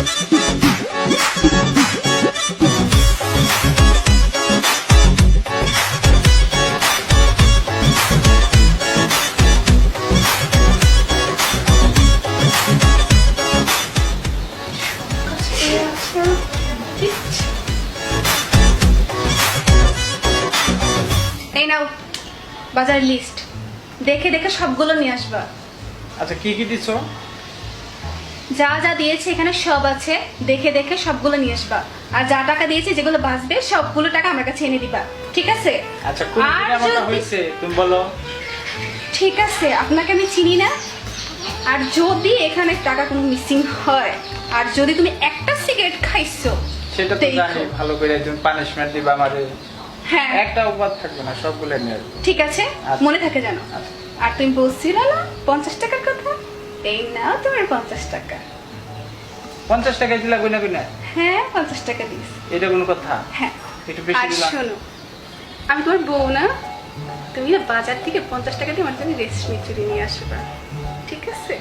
এই নাও বাজার লিস্ট দেখে দেখে সবগুলো নিয়ে আসবা। আচ্ছা কি কি দিছো? যা যা দিয়েছে এখানে সব আছে। দেখে দেখে সবগুলো নিয়ে আসবা। আর যা টাকা দিয়েছে যেগুলো বাঁচবে সবগুলো টাকা আমার কাছে এনে দিবা। ঠিক আছে? আচ্ছা কোন তুমি বলো। ঠিক আছে আপনাকে আমি চিনি না। আর যদি এখানে টাকা কোনো মিসিং হয় আর যদি তুমি একটা সিগারেট খাইছো সেটা তো জানি ভালো করে তুমি পানিশমেন্ট দিবা আমারে হ্যাঁ। একটা উপাদ থাকবে না সবগুলো নিয়ে ঠিক আছে? আচ্ছা। মনে থাকে জানো আচ্ছা। আর তুমি বলছিল না পঞ্চাশ টাকার কথা এই নাও তোমার পঞ্চাশ টাকা। পঞ্চাশ টাকা দিলা কইনা কইনা হ্যাঁ পঞ্চাশ টাকা দিস এটা কোনো কথা? হ্যাঁ। একটু বেশি আর শোনো আমি তোমার বউ না তুমি না বাজার থেকে পঞ্চাশ টাকা দিয়ে আমার জন্য রেশমি চুরি নিয়ে আসবা ঠিক আছে?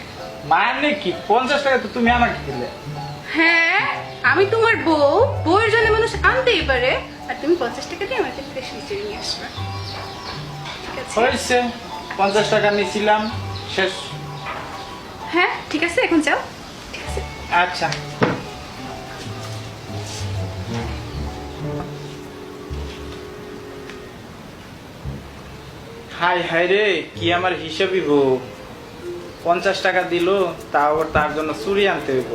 মানে কি? পঞ্চাশ টাকা তো তুমি আমাকে দিলে। হ্যাঁ আমি তোমার বউ বউয়ের জন্য মানুষ আনতেই পারে আর তুমি পঞ্চাশ টাকা দিয়ে আমার জন্য রেশমি চুরি নিয়ে আসবা ঠিক আছে? হয়েছে। পঞ্চাশ টাকা নিয়েছিলাম শেষ। হ্যাঁ ঠিক আছে, এখন যাও। আচ্ছা। হাই হাই রে, কি আমার হিসাবই গো পঞ্চাশ টাকা দিল তাও তার জন্য চুরি আনতে হইব।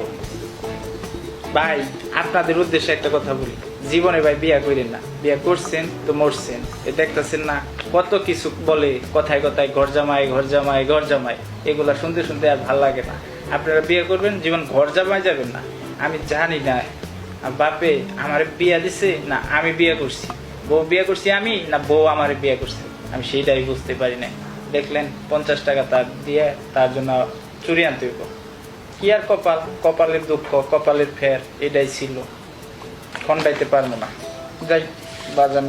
ভাই, আপনাদের উদ্দেশ্যে একটা কথা বলি। জীবনে ভাই বিয়া করেন না। বিয়া করছেন তো মরছেন। এ দেখতেছেন না কত কিছু বলে, কথায় কথায় ঘর জামাই ঘর জামাই ঘর জামাই এগুলা শুনতে শুনতে আর ভালো লাগে না। আপনারা বিয়ে করবেন, জীবন ঘর জামাই যাবেন না। আমি জানি না, বাপে আমার বিয়া দিছে না আমি বিয়ে করছি। বউ বিয়ে করছি আমি না বউ আমার বিয়ে করছে? আমি সেইটাই বুঝতে পারি না দেখলেন পঞ্চাশ টাকা তার দিয়ে তার জন্য চুরি আনতে হইব। কি আর কপাল? কপালের দুঃখ, কপালের ফের, এটাই ছিল। খন্ডাইতে পারব না। যাই বাজার